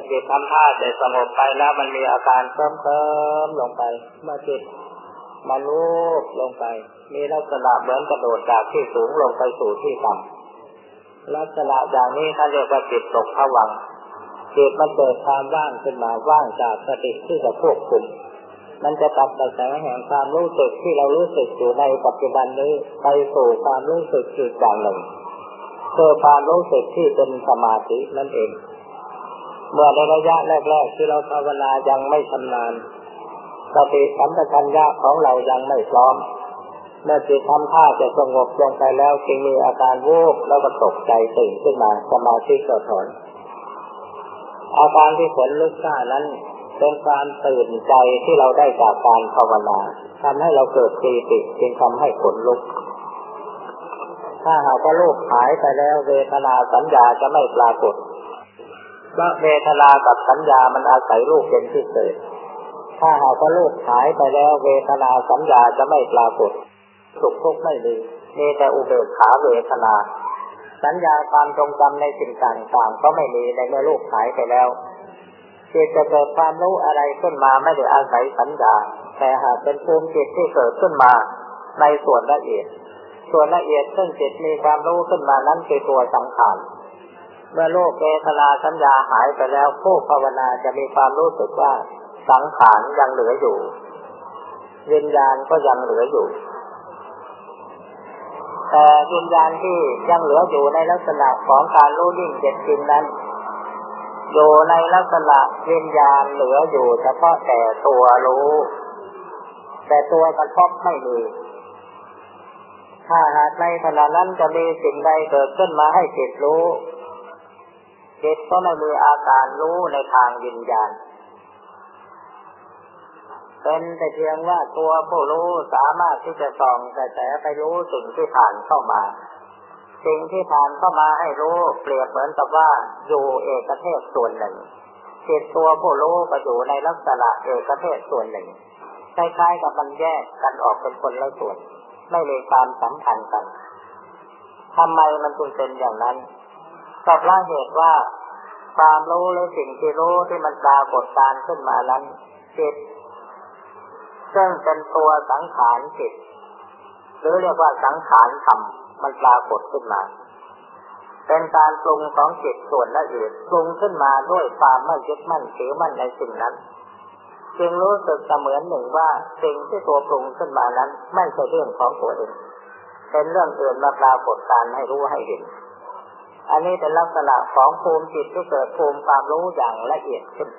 อจิตทำท่าจะสงบไปแล้วมันมีอาการเพิ่มเติมลงไป เมื่อจิตมาลูบลงไป มีลักษณะเหมือนกระโดดจากที่สูงลงไปสู่ที่ต่ำลักษณะอย่างนี้เขาเรียกว่าจิตตกผวังจิตมันเกิดความว่างขึ้นมาว่างจากสติที่จะควบคุม มันจะตัดกระแสแห่งความรู้สึกที่เรารู้สึกอยู่ในปัจจุบันนี้ไปสู่ความรู้สึกอีกอย่างหนึ่งคือความรู้สึกที่เป็นสมาธินั่นเอง เมื่อในระยะแรกๆที่เราภาวนายังไม่ชำนาญสติสัมปชัญญะของเรายังไม่พร้อม เมื่อจิตทำท่าจะสงบลงไปแล้วจึงมีอาการวูบแล้วก็ตกใจตื่นขึ้นมาสมาธิก็ถอนอาการที่ขนลุกซ่านั้นเป็นความตื่นใจที่เราได้จากการภาวนาทำให้เราเกิดปีติจึงทำให้ขนลุก ถ้าหากว่าโลกหายไปแล้วเวทนาสัญญาจะไม่ปรากฏ พราะเวทนากับสัญญามันอาศัยรูปเป็นที่เกิด ถ้าหากว่าโลกหายไปแล้วเวทนาสัญญาจะไม่ปรากฏ สุขทุกข์ไม่มีมีแต่อุเบกขาเวทนา สัญญาความทรงจำในสิ่งต่างๆก็ไม่มีในเมื่อโลกหายไปแล้วจิตจะเกิดความรู้อะไรขึ้นมาไม่ได้อาศัยสัญญา แต่หากเป็นภูมิจิตที่เกิดขึ้นมาในส่วนละเอียด ส่วนละเอียดซึ่งจิตมีความรู้ขึ้นมานั้นคือตัวสังขาร เมื่อโลกเวทนาสัญญาหายไปแล้วผู้ภาวนาจะมีความรู้สึกว่าสังขารยังเหลืออยู่วิญญาณก็ยังเหลืออยู่ แต่วิญญาณที่ยังเหลืออยู่ในลักษณะของการรู้ยิ่งเจ็ดจริงนั้น อยู่ในลักษณะวิญญาณเหลืออยู่เฉพาะแต่ตัวรู้ แต่ตัวกระทบไม่มีถ้าหากในขณะนั้นจะมีสิ่งใดเกิดขึ้นมาให้จิตรู้ จิตก็ไม่มีอาการรู้ในทางวิญญาณ เป็นแต่เพียงว่าตัวผู้รู้สามารถที่จะส่องกระแสไปรู้สิ่งที่ผ่านเข้ามา สิ่งที่ผ่านเข้ามาให้รู้เปรียบเหมือนกับว่าอยู่เอกเทศส่วนหนึ่งจิตตัวผู้รู้ก็อยู่ในลักษณะเอกเทศส่วนหนึ่งคล้ายๆกับมันแยกกันออกเป็นคนละส่วน ไม่มีความสัมพันธ์กันทำไมมันจึงเป็นอย่างนั้น ก็เพราะเหตุว่าความรู้หรือสิ่งที่รู้ที่มันปรากฏการขึ้นมานั้นจิตซึ่งเป็นตัวสังขารจิตหรือเรียกว่าสังขารธรรมมันปรากฏขึ้นมา เป็นการปรุงของจิตส่วนละเอียดปรุงขึ้นมาด้วยความไม่ยึดมั่นถือมั่นในสิ่งนั้น จึงรู้สึกเสมือนหนึ่งว่าสิ่งที่ตัวปรุงขึ้นมานั้น ไม่ใช่เรื่องของตัวเอง เป็นเรื่องอื่นมาปรากฏการให้รู้ให้เห็น อันนี้เป็นลักษณะของภูมิจิตที่เกิดภูมิความรู้อย่างละเอียดขึ้น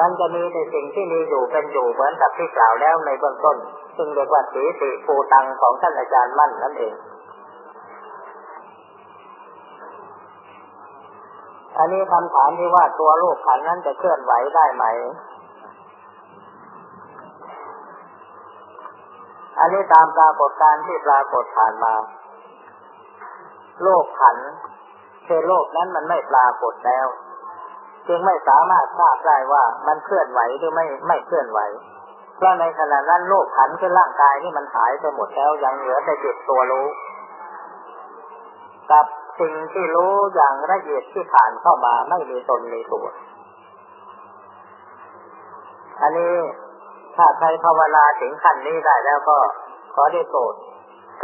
มันจะมีในสิ่งที่มีอยู่เป็นอยู่เหมือนกับที่กล่าวแล้วในเบื้องต้น ซึ่งเรียกว่าสีติปูตังของท่านอาจารย์มั่นนั่นเอง อันนี้คำถามที่ว่าตัวรูปขันนั้นจะเคลื่อนไหวได้ไหม อันนี้ตามปรากฏการที่ปรากฏผ่านมา โลกขันคือโลกนั้นมันไม่ปรากฏแล้ว จึงไม่สามารถทราบได้ว่ามันเคลื่อนไหวหรือไม่ไม่เคลื่อนไหวเพราะในขณะนั้นโลกขันคือร่างกายนี่มันหายไปหมดแล้วยังเหลือแต่จิตตัวรู้กับสิ่งที่รู้อย่างละเอียดที่ผ่านเข้ามาไม่มีตนมีตัวอันนี้ถ้าใครภาวนาถึงขั้นนี้ได้แล้วก็ขอได้โปรด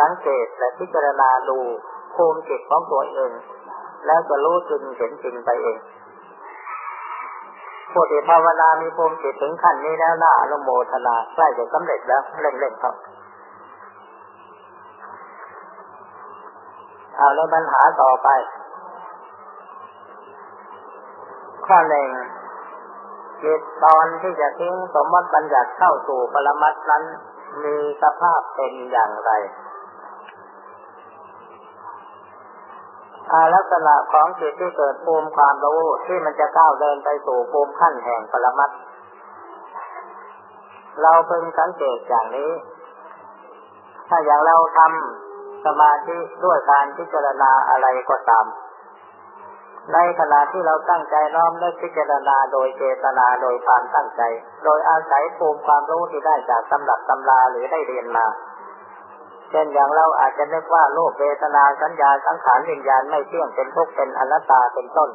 สังเกตและพิจารณาดู ภูมิจิตของตัวเอง แล้วจะรู้จริงเห็นจริงไปเองผู้ที่ภาวนามีภูมิจิตถึงขั้นนี้แล้วน่าอนุโมทนาใกล้จะสำเร็จแล้วเร่งๆครับเอาแล้วปัญหาต่อไป ข้อหนึ่งจิตตอนที่จะทิ้งสมมติบัญญัติเข้าสู่ปรมัตนั้นมีสภาพเป็นอย่างไร อาลักษณะของจิตที่เกิดภูมิความรู้ที่มันจะก้าวเดินไปสู่ภูมิขั้นแห่งปรมัตเราเพิ่งสังเกตอย่างนี้ ถ้าอย่างเราทำสมาธิด้วยการพิจารณาอะไรก็ตาม ในขณะที่เราตั้งใจน้อมนึกพิจารณาโดยเจตนาโดยความตั้งใจ โดยอาศัยภูมิความรู้ที่ได้จากตำรับตำราหรือได้เรียนมา เช่นอย่างเราอาจจะนึกว่าโลกเวทนาสัญญาสังขารวิญญาณไม่เที่ยงเป็นทุกข์เป็นอนัตตาเป็นต้น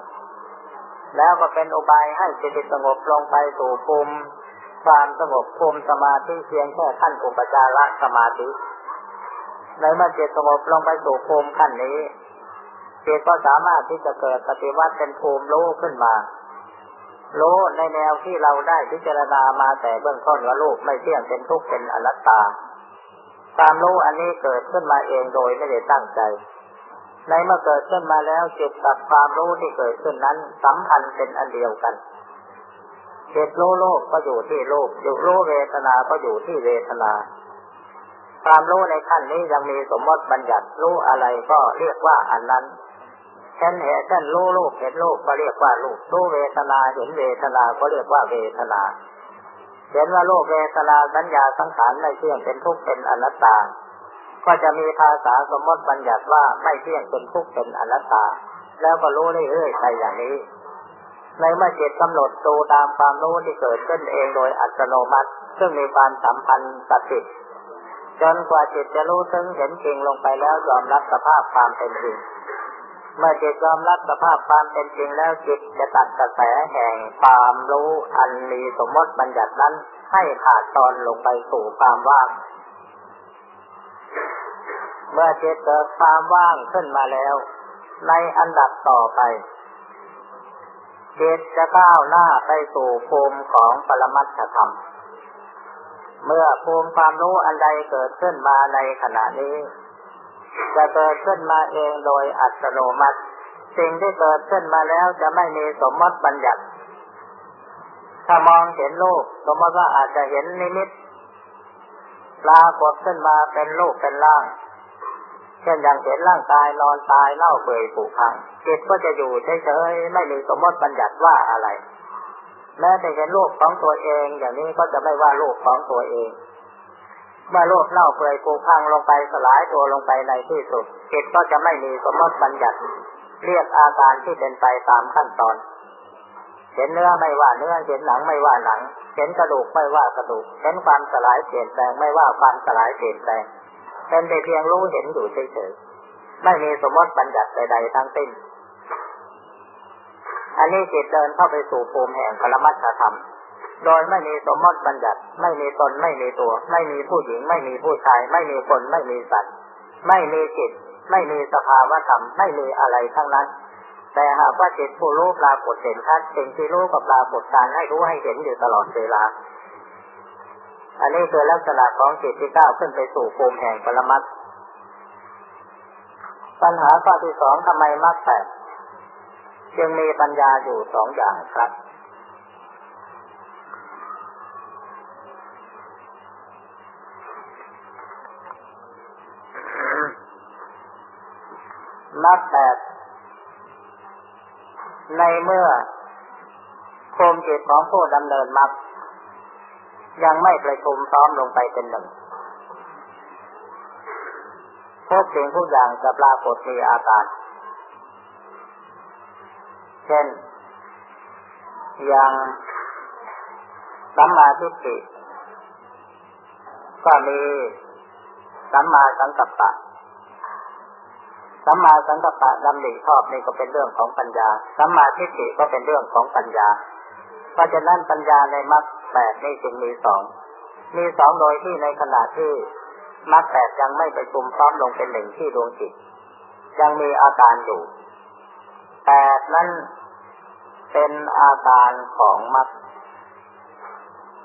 แล้วก็เป็นอุบายให้จิตสงบลงไปสู่ภูมิความสงบภูมิสมาธิเพียงแค่ขั้นอุปจารสมาธิในเมื่อจิตสงบลงไปสู่ภูมิขั้นนี้จิตก็สามารถที่จะเกิดปฏิวัติเป็นภูมิรู้ขึ้นมารู้ในแนวที่เราได้พิจารณามาแต่เบื้องต้นว่ารูปไม่เที่ยงเป็นทุกข์เป็นอนัตตา ความรู้อันนี้เกิดขึ้นมาเองโดยไม่ได้ตั้งใจ ในเมื่อเกิดขึ้นมาแล้วจิตกับความรู้ที่เกิดขึ้นนั้นสัมพันธ์เป็นอันเดียวกันจิตรู้โลกก็อยู่ที่โลกอยู่รู้เวทนา ก็อยู่ที่เวทนาความรู้ในขั้นนี้ยังมีสมมติบัญญัติรู้อะไรก็เรียกว่าอันนั้นเช่นเห็นเช่นรู้ลูกเห็นโลกก็เรียกว่าโลกรู้เวทนาเห็นเวทนา ก็เรียกว่าเวทนา เห็นว่าโลกเวทนาสัญญาสังขารไม่เที่ยงเป็นทุกข์เป็นอนัตตา ก็จะมีภาษาสมมติบัญญัติว่าไม่เที่ยงเป็นทุกข์เป็นอนัตตา แล้วก็รู้เรื่อยๆไปอย่างนี้ ในเมื่อจิตกำหนดดูตามความรู้ที่เกิดขึ้นเองโดยอัตโนมัติ ซึ่งมีความสัมพันธ์ตัดติดจนกว่าจิตจะรู้ซึ้งเห็นจริงลงไปแล้วยอมรับสภาพความเป็นจริง เมื่อจิตยอมรับสภาพความเป็นจริงแล้วจิตจะตัดกระแสแห่งความรู้อันมีสมมติบัญญัตินั้น ให้ขาดตอนลงไปสู่ความว่าง เมื่อจิตเกิดความว่างขึ้นมาแล้ว ในอันดับต่อไปจิตจะก้าวหน้าไปสู่ภูมิของปรมัตถธรรม เมื่อภูมิความรู้อันใดเกิดขึ้นมาในขณะนี้ จะเกิดขึ้นมาเองโดยอัตโนมัติ สิ่งที่เกิดขึ้นมาแล้วจะไม่มีสมมติบัญญัติ ถ้ามองเห็นโลกสมมติว่าอาจจะเห็นนิมิตปรากฏขึ้นมาเป็นรูปเป็นร่าง เช่นอย่างเห็นร่างกายนอนตายเน่าเปื่อยผุพังจิตก็จะอยู่เฉยๆไม่มีสมมติบัญญัติว่าอะไร แม้แต่เห็นรูปของตัวเองอย่างนี้ก็จะไม่ว่ารูปของตัวเอง เมื่อโลกเน่าเปื่อยผุพังลงไปสลายตัวลงไปในที่สุดจิตก็จะไม่มีสมมติบัญญัติ เรียกอาการที่เป็นไปตามขั้นตอน เห็นเนื้อไม่ว่าเนื้อเห็นหนังไม่ว่าหนัง เห็นกระดูกไม่ว่ากระดูก เห็นความสลายเปลี่ยนแปลงไม่ว่าความสลายเปลี่ยนแปลง เป็นแต่เพียงรู้เห็นอยู่เฉยๆไม่มีสมมติบัญญัติใดๆทั้งสิ้นอันนี้จิตเดินเข้าไปสู่ภูมิแห่งปรมัตถธรรม โดยไม่มีสมมติบัญญัติ ไม่มีตนไม่มีตัว ไม่มีผู้หญิง ไม่มีผู้ชาย ไม่มีคนไม่มีสัตว์ ไม่มีจิต ไม่มีสภาวธรรม ไม่มีอะไรทั้งนั้น แต่หากว่าจิตผู้รู้ปรากฏเห็นชัดสิ่งที่รู้กับปรากฏการให้รู้ให้เห็นอยู่ตลอดเวลา อันนี้คือลักษณะของจิตที่ก้าวขึ้นไปสู่ภูมิแห่งปรมัตถ์ปัญหาข้อที่สองทำไมมรรคแปดจึงมีปัญญาอยู่สองอย่างครับ มรรคแปดในเมื่อโคมจิตของผู้ดำเนินมรรคยังไม่ประชุมพร้อมลงไปเป็นหนึ่งพบสิ่งทุกอย่างจะปรากฏมีอาการ เช่น อย่างสัมมาทิฏฐิก็มีสัมมาสังกัปปะ สัมมาสังกัปปะดำริชอบนี่ก็เป็นเรื่องของปัญญา สัมมาทิฏฐิก็เป็นเรื่องของปัญญา เพราะฉะนั้นปัญญาในมรรคแปดนี่จึงมีสอง มีสองโดยที่ในขณะที่มรรคแปดยังไม่ไปชุมพร้อมลงเป็นหนึ่งที่ดวงจิต ยังมีอาการอยู่แปดนั้นเป็นอาการของมรรค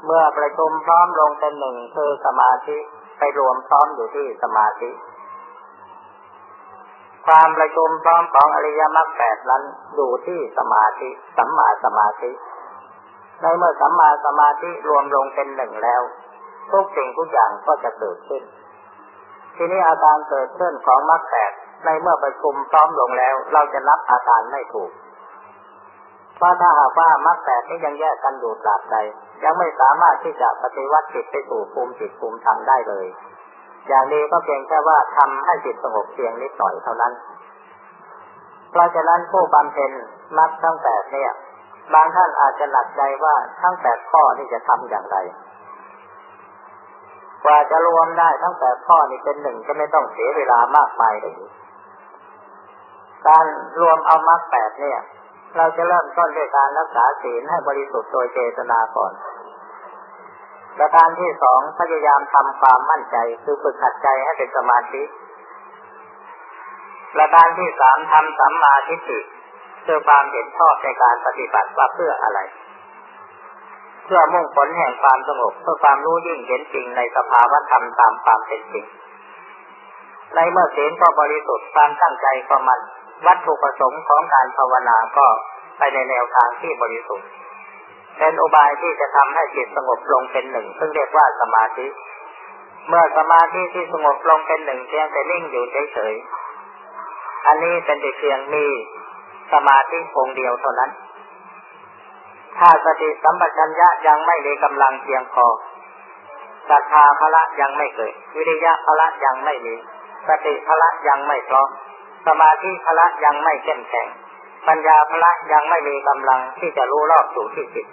เมื่อประชุมพร้อมลงเป็นหนึ่งคือสมาธิไปรวมพร้อมอยู่ที่สมาธิ ความประชุมพร้อมของอริยมรรคแปดนั้นอยู่ที่สมาธิสัมมาสมาธิ ในเมื่อสัมมาสมาธิรวมลงเป็นหนึ่งแล้ว ทุกสิ่งทุกอย่างก็จะเกิดขึ้น ทีนี้อาการเกิดขึ้นของมรรคแปดในเมื่อประชุมพร้อมลงแล้ว เราจะนับอาการไม่ถูกเพราะถ้าหากว่ามรรคแปดนี้ยังแยกกันอยู่ตราบใด ยังไม่สามารถที่จะปฏิวัติจิตไปสู่ภูมิจิตภูมิธรรมได้เลย อย่างนี้ก็เพียงแค่ว่าทำให้จิตสงบเพียงนิดหน่อยเท่านั้น เพราะฉะนั้นผู้บำเพ็ญมรรคทั้งแปดเนี่ย บางท่านอาจจะหนักใจว่าทั้งแปดข้อนี่จะทำอย่างไร กว่าจะรวมได้ทั้งแปดข้อนี้เป็นหนึ่งจะไม่ต้องเสียเวลามากมายเลยการรวมเอามรรคแปดเนี่ย เราจะเริ่มต้นด้วยการรักษาศีลให้บริสุทธิ์โดยเจตนาก่อน ประการที่สองพยายามทำความมั่นใจ คือฝึกหัดใจให้เป็นสมาธิประการที่สามทำสัมมาทิฏฐิคือความเห็นชอบในการปฏิบัติว่าเพื่ออะไร เพื่อมุ่งผลแห่งความสงบเพื่อความรู้ยิ่งเห็นจริงในสภาวธรรมตามความเป็นจริง ในเมื่อศีลก็บริสุทธิ์ความตั้งใจก็มัน วัตถุประสงค์ของการภาวนาก็ไปในแนวทางที่บริสุทธิ์ เป็นอุบายที่จะทำให้จิตสงบลงเป็นหนึ่ง ซึ่งเรียกว่าสมาธิ เมื่อสมาธิที่สงบลงเป็นหนึ่งเพียงแต่นิ่งอยู่เฉยๆ อันนี้เป็นแต่เพียงมีสมาธิองค์เดียวเท่านั้น ถ้าสติสัมปชัญญะยังไม่มีกำลังเพียงพอศรัทธาพละยังไม่เกิด วิริยะพละยังไม่มี สติพละยังไม่พร้อม สมาธิพละยังไม่เข้มแข็ง ปัญญาพละยังไม่มีกำลังที่จะรู้รอบสู่ที่จิต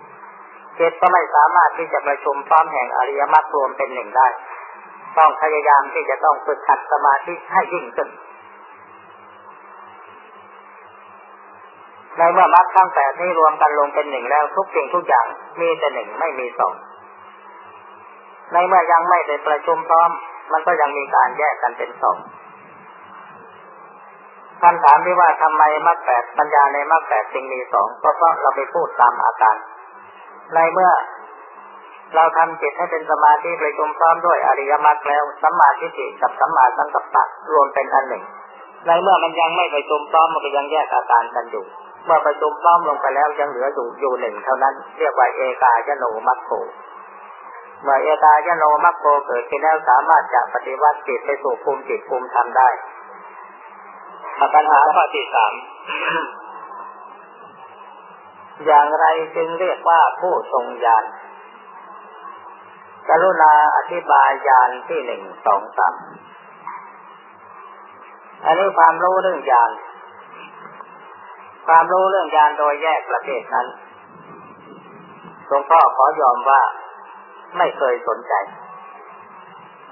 จิตก็ไม่สามารถที่จะประชุมพร้อมแห่งอริยมรรครวมเป็นหนึ่งได้ ต้องพยายามที่จะต้องฝึกขัดสมาธิให้ยิ่งขึ้นในเมื่อมรรคทั้งแปดนี้รวมกันลงเป็นหนึ่งแล้วทุกสิ่งทุกอย่างมีแต่หนึ่งไม่มีสองในเมื่อยังไม่ได้ประชุมพร้อม มันก็ยังมีการแยกกันเป็นสองคำถามที่ว่าทำไมมรรคแปดปัญญาในมรรคแปดจึงมีสองก็เพราะเราไปพูดตามอาการ ในเมื่อ เราทำจิตให้เป็นสมาธิประชุมพร้อมด้วยอริยมรรคแล้วสัมมาทิฏฐิกับสัมมาสังกัปปะรวมเป็นอันหนึ่ง ในเมื่อมันยังไม่ประชุมพร้อมมันก็ยังแยกอาการกันอยู่เมื่อประชุมพร้อมลงไปแล้วยังเหลืออยู่อยู่หนึ่งเท่านั้น เรียกว่าเอกายโนมัคโคเมื่อเอกายโนมัคโคเกิดขึ้นแล้วสามารถจะปฏิวัติจิตไปสู่ภูมิจิตภูมิธรรมได้ปัญหาข้อที่สาม อย่างไรจึงเรียกว่าผู้ทรงญาณกรุณาอธิบายญาณที่หนึ่งสองสามอันนี้ความรู้เรื่องญาณความรู้เรื่องญาณโดยแยกประเภทนั้นหลวงพ่อขอยอมว่าไม่เคยสนใจ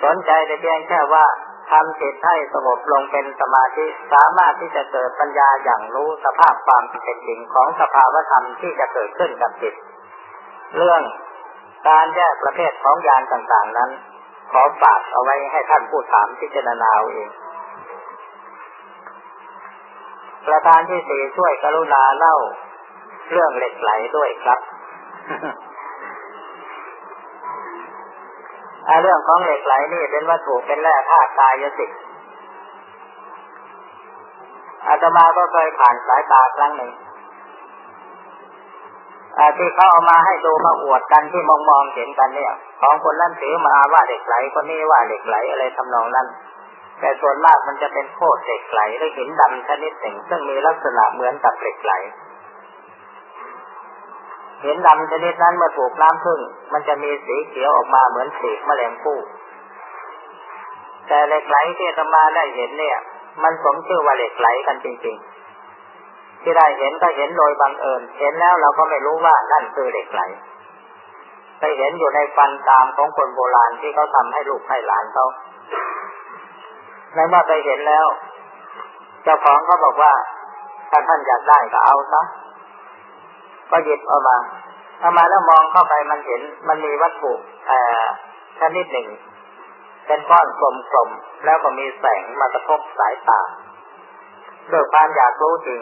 สนใจแต่เพียงแค่ว่า ทำจิตให้สงบลงเป็นสมาธิสามารถที่จะเกิดปัญญาอย่างรู้สภาพความเป็นจริงของสภาวธรรมที่จะเกิดขึ้นกับจิต เรื่องการแยกประเภทของญาณต่างๆนั้น ขอฝากเอาไว้ให้ท่านผู้ถามพิจารณาเอาเองประการที่สี่ช่วยกรุณาเล่า เรื่องเหล็กไหลด้วยครับ เรื่องของเหล็กไหลนี่เป็นวัตถุเป็นแร่ธาตุกายสิทธิ์อาตมาก็เคยผ่านสายตาครั้งหนึ่งที่เขาเอามาให้ดูมาอวดกันที่มองมองเห็นกันเนี่ย ของคนนั้นถือมาว่าเหล็กไหลคนนี้ว่าเหล็กไหลอะไรทำนองนั้นแต่ส่วนมากมันจะเป็นโคตรเหล็กไหลหรือหินดำชนิดหนึ่ง ซึ่งมีลักษณะเหมือนกับเหล็กไหล เห็นดำชนิดนั้นเมื่อถูกน้ำพึ่ง มันจะมีสีเขียวออกมาเหมือนสีแมลงภู่แต่เหล็กไหลที่ธรรมาได้เห็นเนี่ย มันสมชื่อว่าเหล็กไหลกันจริง ๆ ที่ได้เห็นก็เห็นโดยบังเอิญ เห็นแล้วเราก็ไม่รู้ว่านั่นคือเหล็กไหลไปเห็นอยู่ในฟันตามของคนโบราณที่เขาทำให้ลูกให้หลานเขาในเมื่อไปเห็นแล้ว เจ้าของเขาบอกว่าถ้าท่านอยากได้ก็เอาซะ ก็หยิบเอามาเอามาแล้วมองเข้าไปมันเห็นมันมีวัตถุชนิดหนึ่ง เป็นก้อนกลมๆแล้วก็มีแสงมากระทบสายตาด้วยความอยากรู้จริง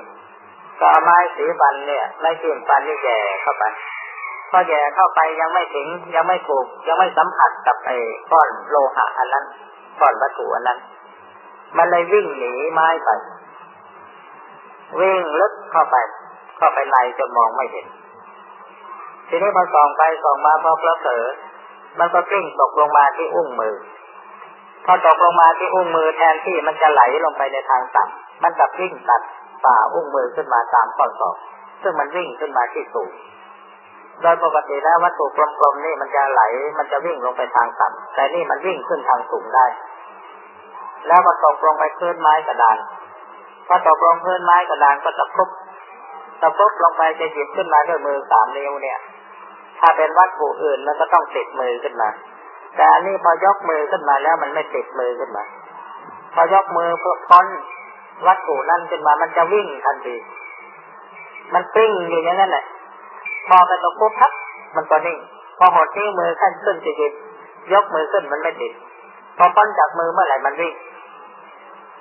ก็ไม้สีฟันเนี่ยไม้จิ้มฟันนี่แย่เข้าไปพอแย่เข้าไปยังไม่ถึง ยังไม่ถูก ยังไม่สัมผัสกับไอ้ก้อนโลหะอันนั้นก้อนวัตถุอันนั้น มันเลยวิ่งหนีไม้ไปวิ่งลึกเข้าไป เข้าไปในจนมองไม่เห็น ทีนี้พอส่องไปส่องมาพอเพลเผลอมันก็กลิ้งตกลงมาที่อุ้งมือ พอตกลงมาที่อุ้งมือแทนที่มันจะไหลลงไปในทางต่ำมันกับวิ่งตัดฝ่าอุ้งมือขึ้นมาตามข้อศอกซึ่งมันวิ่งขึ้นมาที่สูงโดยปกติแล้ววัตถุกลมๆนี่มันจะไหล มันจะวิ่งลงไปทางต่ำแต่นี่มันวิ่งขึ้นทางสูงได้ แล้วมาตกลงไปพื้นไม้กระดานพอตกลงพื้นไม้กระดานก็จะครุบ ตะปุ๊บลงไปจะหยิบขึ้นมาด้วยมือสามนิ้วเนี่ย ถ้าเป็นวัตถุอื่นมันก็ต้องติดมือขึ้นมา แต่อันนี้พอยกมือขึ้นมาแล้วมันไม่ติดมือขึ้นมา พอยกมือเพื่อพ้นวัตถุนั่นขึ้นมา มันจะวิ่งทันที มันกลิ้งอยู่อย่างนั้นแหละพอไปตกปุ๊บทับมันก็นิ่ง พอหดนิ้วมือขั้นขึ้นจะหยิบยกมือขึ้นมันไม่ติด พอพ้นจากมือเมื่อไหร่มันวิ่ง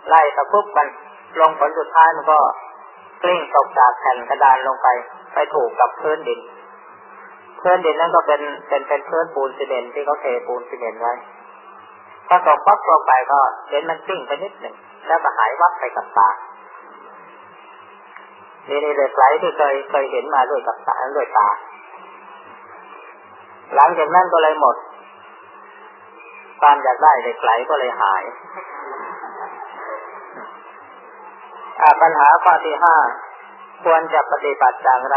ไล่ตะคุบมันลงผลสุดท้ายมันก็ กลิ้งตกจากแผ่นกระดานลงไป ไปถูกกับพื้นดิน พื้นดินนั่นก็เป็นเป็นเป็นพื้นปูนซีเมนที่เขาเทปูนซีเมนไว้พอตกปั๊บลงไปก็เห็นมันกลิ้งไปนิดหนึ่งแล้วก็หายวับไปกับตานี่นี่เหล็กไหลที่เคยเคยเห็นมาด้วยกับตาด้วยตา หลังจากนั้นก็เลยหมด ความอยากได้เหล็กไหลก็เลยหาย ปัญหาข้อที่ห้าควรจะปฏิบัติอย่างไร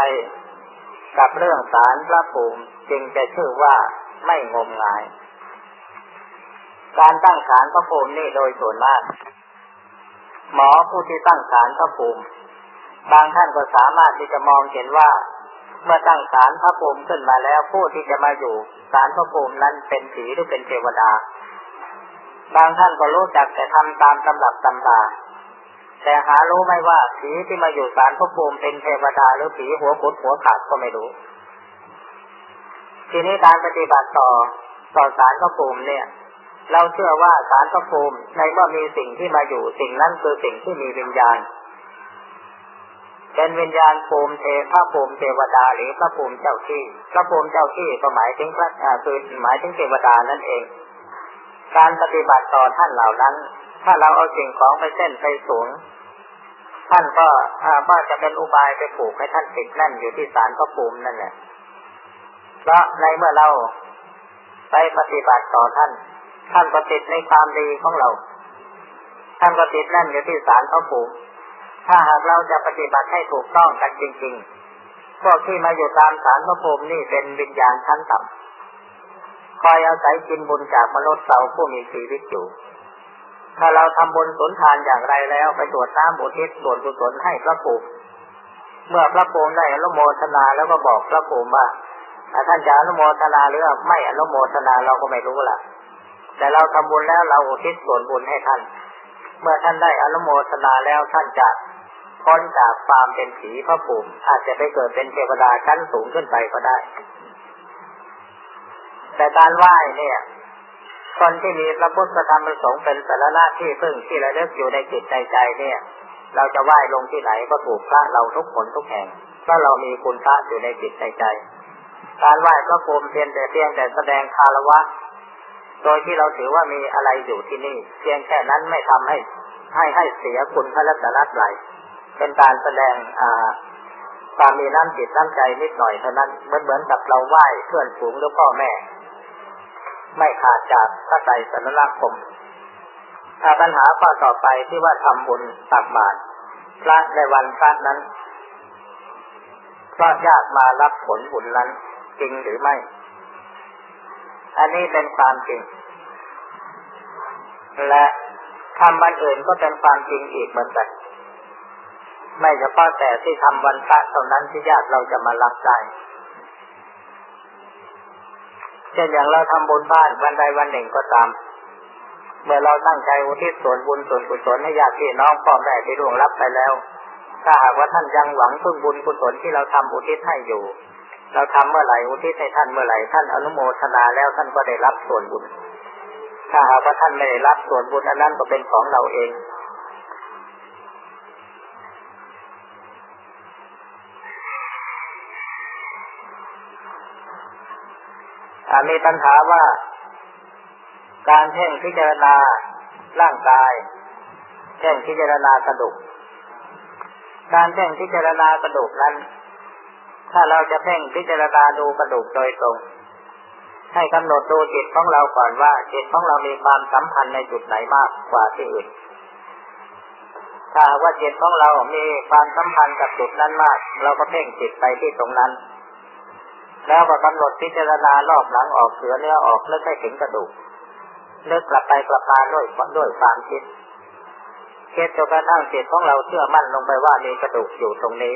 กับเรื่องสารพระภูมิจึงจะชื่อว่าไม่งมงาย การตั้งศาลพระภูมินี่โดยส่วนมาก หมอผู้ที่ตั้งศาลพระภูมิ บางท่านก็สามารถที่จะมองเห็นว่า เมื่อตั้งศาลพระภูมิขึ้นมาแล้วผู้ที่จะมาอยู่ศาลพระภูมินั้นเป็นผีหรือเป็นเทวดา บางท่านก็รู้จักแต่ทำตามตำรับตำรา แต่หารู้ไหมว่าผีที่มาอยู่ศาลพระภูมิเป็นเทวดาหรือผีหัวกุดหัวขาดก็ไม่รู้ ทีนี้การปฏิบัติต่อต่อศาลพระภูมิเนี่ย เราเชื่อว่าศาลพระภูมิในเมื่อมีสิ่งที่มาอยู่สิ่งนั้นคือสิ่งที่มีวิญญาณ เป็นวิญญาณภูมิเทพระภูมิเทวดาหรือพระภูมิเจ้าที่ พระภูมิเจ้าที่ก็หมายถึงพระคือหมายถึงเทวดานั่นเอง การปฏิบัติต่อท่านเหล่านั้น ถ้าเราเอาสิ่งของไปเส้นไปสูง ท่านก็ว่าจะเป็นอุบายไปผูกให้ท่านติดแน่นอยู่ที่ศาลพระภูมินั่นแหละเพราะในเมื่อเราไปปฏิบัติต่อท่าน ท่านก็ติดในความดีของเรา ท่านก็ติดแน่นอยู่ที่ศาลพระภูมิถ้าหากเราจะปฏิบัติให้ถูกต้องกันจริง ๆพวกที่มาอยู่ตามศาลพระภูมินี่เป็นวิญญาณชั้นต่ำคอยอาศัยกินบุญจากมนุษย์เราผู้มีชีวิตอยู่ ถ้าเราทำบุญสนทานอย่างไรแล้ว ไปตรวจน้ำอุทิศส่วนกุศลให้พระภูมิเมื่อพระภูมิได้อนุโมทนาแล้วก็บอกพระภูมิว่าท่านจะอนุโมทนาหรือไม่อนุโมทนาเราก็ไม่รู้ละแต่เราทำบุญแล้วเราอุทิศส่วนบุญให้ท่าน เมื่อท่านได้อนุโมทนาแล้วท่านจะพ้นจากความเป็นผีพระภูมิอาจจะไปเกิดเป็นเทวดาชั้นสูงขึ้นไปก็ได้ แต่การไหว้เนี่ย คนที่มีพระพุทธธรรมประสงค์เป็นสารณะที่พึ่งที่ระลึกอยู่ในจิตใจใจเนี่ย เราจะไหว้ลงที่ไหนก็ถูกพระเราทุกคนทุกแห่งเพราะเรามีคุณพระอยู่ในจิตใจใจ การไหว้พระภูมิเพียงแต่เพียงแต่แสดงคารวะ โดยที่เราถือว่ามีอะไรอยู่ที่นี่ เพียงแค่นั้นไม่ทำให้ให้ให้เสียคุณพระรัตนตรัยเป็นการแสดงอ่าความมีน้ำจิตน้ำใจนิดหน่อยเท่านั้นเหมือนเหมือนกับเราไหว้เพื่อนฝูงหรือพ่อแม่ ไม่ขาดจากพระไตรสรณคมถ้าปัญหาข้อต่อไปที่ว่าทำบุญตักบาตรพระในวันพระนั้นก็ยากมารับผลบุญนั้นจริงหรือไม่ อันนี้เป็นความจริง และทำวันอื่นก็เป็นความจริงอีกเหมือนกัน ไม่เฉพาะแต่ที่ทำวันพระเท่านั้นที่ญาติเราจะมารับได้ เช่นอย่างเราทำบุญบ้านวันใดวันหนึ่งก็ตาม เมื่อเราตั้งใจอุทิศส่วนบุญส่วนกุศลให้ญาติพี่น้องพ่อแม่ที่ร่วงรับไปแล้ว ถ้าหากว่าท่านยังหวังพึ่งบุญกุศลที่เราทำอุทิศให้อยู่ เราทำเมื่อไหร่อุทิศให้ท่านเมื่อไหร่ท่านอนุโมทนาแล้วท่านก็ได้รับส่วนบุญ ถ้าหากว่าท่านไม่ได้รับส่วนบุญอันนั้นก็เป็นของเราเอง มีปัญหาว่า การเพ่งพิจารณาร่างกายเช่นพิจารณากระดูก การเพ่งพิจารณากระดูกนั้น ถ้าเราจะเพ่งพิจารณาดูกระดูกโดยตรง ให้กำหนดดูจิตของเราก่อนว่าจิตของเรามีความสัมพันธ์ในจุดไหนมากกว่าที่อื่นถ้าว่าจิตของเรามีความสัมพันธ์กับจุดนั้นมาก เราก็เพ่งจิตไปที่ตรงนั้น แล้วก็กำหนดพิจารณารอบหลังออกเสือเนื้อออกแล้วให้ถึงกระดูกเลิกกลับไปกลับมาด้วยด้วยความคิดคิดจนกระทั่งจิตของเราเชื่อมั่นลงไปว่ามีกระดูกอยู่ตรงนี้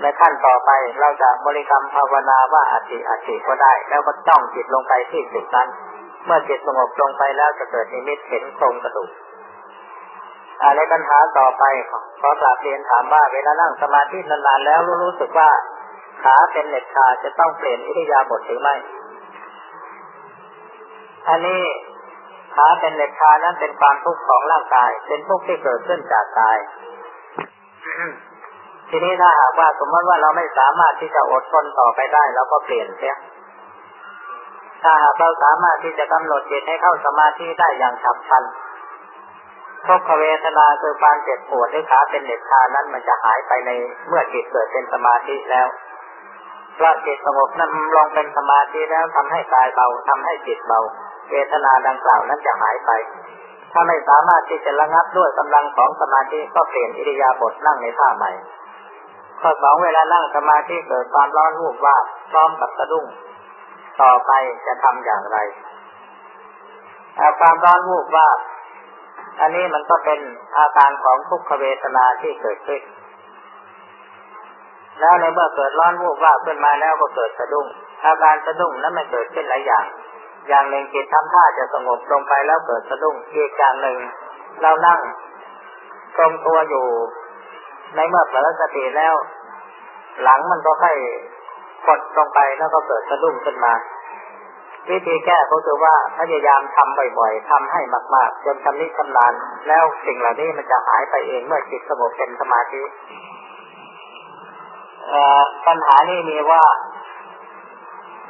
ในขั้นต่อไปเราจะบริกรรมภาวนาว่าอาจิอาจิก็ได้ แล้วก็จ้องจิตลงไปที่จุดนั้น เมื่อจิตสงบลงไปแล้วจะเกิดนิมิตเห็นโครงกระดูกอ่าในปัญหาต่อไปขอกราบเรียนถามว่าเวลานั่งสมาธินานๆแล้วรู้รู้สึกว่า ขาเป็นเหน็บชาจะต้องเปลี่ยนอิริยาบถหรือไม่ อันนี้ขาเป็นเหน็บชานั้นเป็นความทุกข์ของร่างกาย เป็นทุกข์ที่เกิดขึ้นจากกาย ทีนี้ถ้าหากว่าสมมติว่าเราไม่สามารถที่จะอดทนต่อไปได้เราก็เปลี่ยนเสียถ้าหากเราสามารถที่จะกำหนดจิตให้เข้าสมาธิได้อย่างฉับพลันทุกขเวทนาคือความเจ็บปวดหรือขาเป็นเด็ดชานั้นมันจะหายไปในเมื่อจิตเกิดเป็นสมาธิแล้ว เพราะจิตสงบนั้นลงเป็นสมาธิแล้วทำให้กายเบาทำให้จิตเบาเวทนาดังกล่าวนั้นจะหายไป ถ้าไม่สามารถที่จะระงับด้วยกำลังของสมาธิก็เปลี่ยนอิริยาบถนั่งในท่าใหม่ ข้อสองเวลานั่งสมาธิเกิดความร้อนรูปว่าพร้อมกับสะดุ้ง ต่อไปจะทำอย่างไรความร้อนรูปว่า อันนี้มันก็เป็นอาการของทุกขเวทนาที่เกิดขึ้น แล้วในเมื่อเกิดร้อนวูบว่าขึ้นมาแล้วก็เกิดสะดุ้งอาการสะดุ้งนั้นมันเกิดขึ้นหลายอย่าง อย่างหนึ่งจิตทำท่าจะสงบลงไปแล้วเกิดสะดุ้งอีกอย่างหนึ่ง เรานั่งทรงตัวอยู่ ในเมื่อเผลอสติแล้ว หลังมันก็ค่อยกดลงไปแล้วก็เกิดสะดุ้งขึ้นมา วิธีแก้ก็คือว่าพยายามทำบ่อยๆทำให้มากๆจนชำนิชำนาญแล้วสิ่งเหล่านี้มันจะหายไปเองเมื่อจิตสงบเป็นสมาธิ ปัญหานี้มีว่า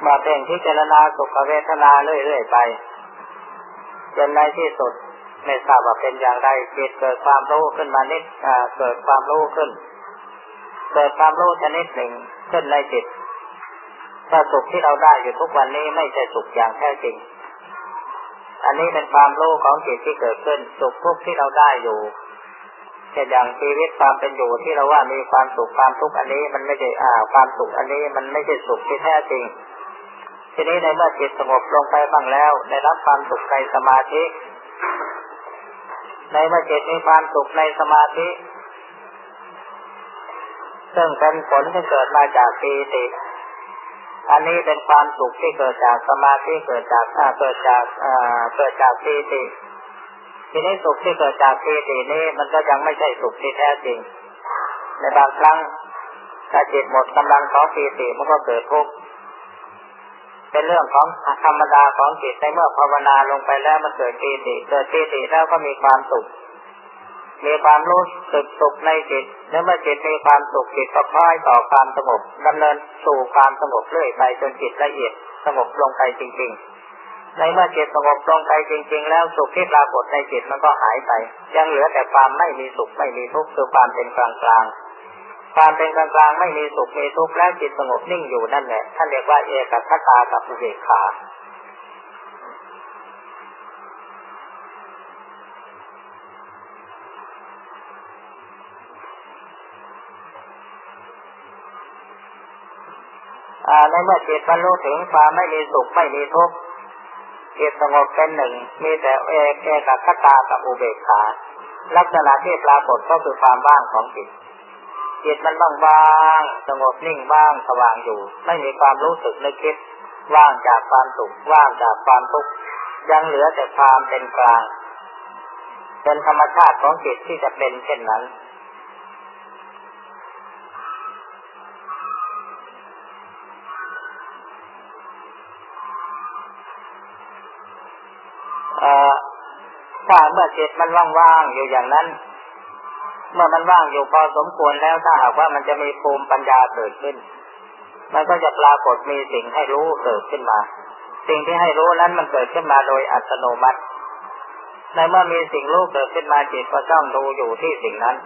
มื่อเป็นพิจารณาสุขเวทนาเรื่อยๆไป จนในที่สุดไม่ทราบว่าเป็นอย่างไรจิตเกิดความรู้ขึ้นมานิดเกิดความรู้ขึ้น เกิดความรู้ชนิดหนึ่งขึ้นในจิตถ้าสุขที่เราได้อยู่ทุกวันนี้ไม่ใช่สุขอย่างแท้จริง อันนี้เป็นความรู้ของจิตที่เกิดขึ้น สุขทุกข์ที่เราได้อยู่ เช่นอย่างชีวิตความเป็นอยู่ที่เราว่ามีความสุขความทุกข์อันนี้มันไม่ใช่อ่า ความสุขอันนี้มันไม่ใช่สุขที่แท้จริง ทีนี้ในเมื่อจิตสงบลงไปบ้างแล้วได้รับความสุขในสมาธิ ในเมื่อจิตมีความสุขในสมาธิ ซึ่งเป็นผลที่เกิดมาจากปีติอันนี้เป็นความสุขที่เกิดจากสมาธิเกิดจากเกิดจากเกิดจากปีติ ทีนี้สุขที่เกิดจากปีตินี้ มันก็ยังไม่ใช่สุขที่แท้จริง ในบางครั้งถ้าจิตหมดกำลังของปีติมันก็เกิดทุกข์เป็นเรื่องของธรรมดาของจิตในเมื่อภาวนาลงไปแล้วมันเกิดปีติเกิดปีติแล้วก็มีความสุขมีความรู้สึกสุขในจิตและเมื่อจิตมีความสุขจิตก็คล้อยต่อความสงบดำเนินสู่ความสงบเรื่อยไปจนจิตละเอียดสงบลงไปจริง ๆ ในเมื่อจิตสงบลงไปจริง ๆ แล้วสุขที่ปรากฏในจิตมันก็หายไป ยังเหลือแต่ความไม่มีสุขไม่มีทุกข์คือความเป็นกลางกลางความเป็นกลางกลางไม่มีสุขมีทุกข์แล้วจิตสงบนิ่งอยู่นั่นแหละท่านเรียกว่าเอกคตากับอุเบกขาในเมื่อจิตบรรลุถึงความไม่มีสุขไม่มีทุกข์ จิตสงบเป็นหนึ่ง มีแต่เอกเอกคตากับอุเบกขา ลักษณะที่ปรากฏก็คือความว่างของจิต จิตมันบ้างๆสงบนิ่งบ้างสว่างอยู่ ไม่มีความรู้สึกนึกคิด ว่างจากความสุขว่างจากความทุกข์ยังเหลือแต่ความเป็นกลาง เป็นธรรมชาติของจิตที่จะเป็นเช่นนั้น ถ้าเมื่อจิตมันว่างๆอยู่อย่างนั้น เมื่อมันว่างอยู่พอสมควรแล้วถ้าหากว่ามันจะมีภูมิปัญญาเกิดขึ้น มันก็จะปรากฏมีสิ่งให้รู้เกิดขึ้นมา สิ่งที่ให้รู้นั้นมันเกิดขึ้นมาโดยอัตโนมัติในเมื่อมีสิ่งรู้เกิดขึ้นมาจิตก็จ้องดูอยู่ที่สิ่งนั้น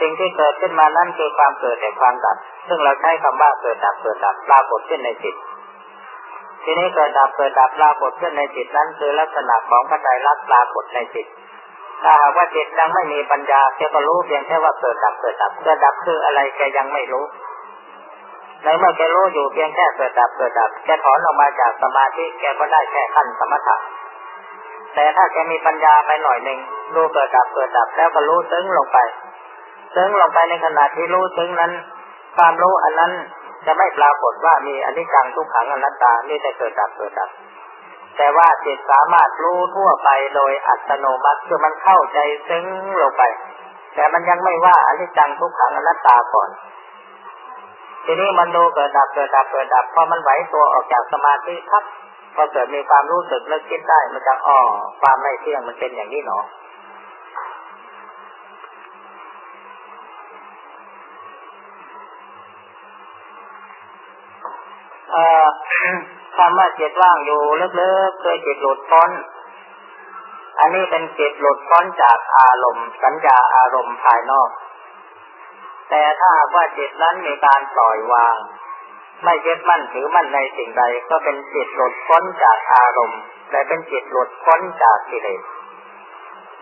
สิ่งที่เกิดขึ้นมานั้นคือความเกิดแต่ความดับ ซึ่งเราใช้คำว่าเกิดดับเกิดดับปรากฏขึ้นในจิต ทีนี้เกิดดับเกิดดับปรากฏขึ้นในจิตนั้นคือลักษณะของปัจจัยรักปรากฏในจิต ถ้าหากว่าจิตยังไม่มีปัญญาแกก็รู้เพียงแค่ว่าเกิดดับเกิดดับเกิดดับคืออะไรแกยังไม่รู้ในเมื่อแกรู้อยู่เพียงแค่เกิดดับเกิดดับแกถอนออกมาจากสมาธิแกก็ได้แค่ขั้นสมถะแต่ถ้าแกมีปัญญาไปหน่อยหนึ่งรู้เกิดดับเกิดดับแล้วก็รู้ซึ้งลงไปซึ้งลงไปในขณะที่รู้ซึ้งนั้น ความรู้อันนั้น จะไม่ปรากฏว่ามีอนิจจังทุกขังอนัตตานี่จะเกิดดับเกิดดับ แต่ว่าจิตสามารถรู้ทั่วไปโดยอัตโนมัติคือมันเข้าใจซึ้งลงไป แต่มันยังไม่ว่าอนิจจังทุกขังอนัตตาก่อนทีนี้มันดูเกิดดับเกิดดับเกิดดับพอมันไหวตัวออกจากสมาธิครับพอเกิดมีความรู้สึกเลิกคิดได้มันจะอ๋อความไม่เที่ยงมันเป็นอย่างนี้หนอ เอ่อคำว่าจิตว่างอยู่เลึกๆคือจิตหลุดพ้น อันนี้เป็นจิตหลุดพ้นจากอารมณ์ สัญญาอารมณ์ภายนอก แต่ถ้าว่าจิตนั้นมีการปล่อยวาง ไม่ยึดมั่นถือมั่นในสิ่งใด ก็เป็นจิตหลุดพ้นจากอารมณ์ แต่เป็นจิตหลุดพ้นจากกิเลส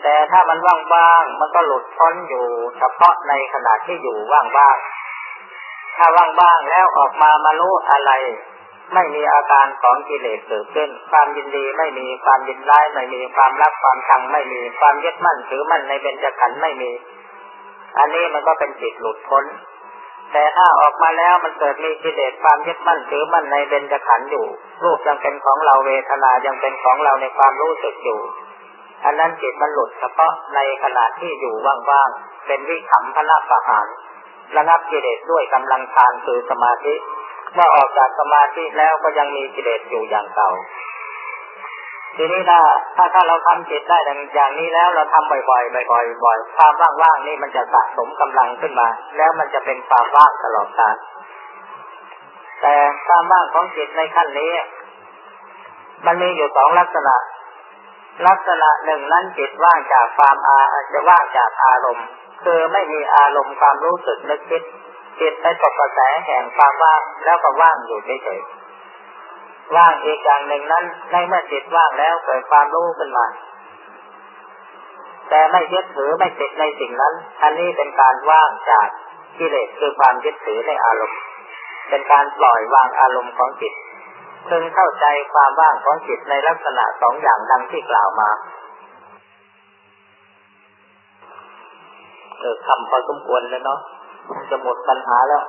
แต่ถ้ามันว่างๆมันก็หลุดพ้นอยู่ เฉพาะในขณะที่อยู่ว่างๆ ถ้าว่างๆแล้วออกมามารู้อะไร ไม่มีอาการของกิเลสเกิดขึ้น ความยินดีไม่มีความยินร้ายไม่มีความรักความชังไม่มีความยึดมั่นถือมั่นในเบญจขันธ์ไม่มี อันนี้มันก็เป็นจิตหลุดพ้น แต่ถ้าออกมาแล้วมันเกิดมีกิเลสความยึดมั่นถือมั่นในเบญจขันธ์อยู่ รูปยังเป็นของเราเวทนายังเป็นของเราในความรู้สึกอยู่อันนั้นจิตมันหลุดเฉพาะในขณะที่อยู่ว่างๆ เป็นวิขำพนะประหาร ระงับกิเลสด้วยกำลังทานคือสมาธิ เมื่อออกจากสมาธิแล้วก็ยังมีกิเลสอยู่อย่างเก่า ทีนี้ถ้าถ้าถ้าเราทำจิตได้อย่างนี้แล้วเราทำบ่อยๆบ่อยๆบ่อยๆความว่างๆนี่มันจะสะสมกำลังขึ้นมา แล้วมันจะเป็นความว่างตลอดกาลแต่ความว่างของจิตในขั้นนี้ มันมีอยู่สองลักษณะ ลักษณะหนึ่งนั้นจิตว่างจากความอาจะว่างจากอารมณ์ คือไม่มีอารมณ์ความรู้สึกนึกคิด จิตไปตกกระแสแห่งความว่างแล้วก็ว่างอยู่เฉยๆว่างอีกอย่างหนึ่งนั้นในเมื่อจิตว่างแล้วเกิดความรู้ขึ้นมา แต่ไม่ยึดถือไม่ติดในสิ่งนั้น อันนี้เป็นการว่างจากกิเลสคือความยึดถือในอารมณ์ เป็นการปล่อยวางอารมณ์ของจิต พึงเข้าใจความว่างของจิตในลักษณะสองอย่างดังที่กล่าวมาเออคำพอสมควรแล้วเนาะจะหมดปัญหาแล้ว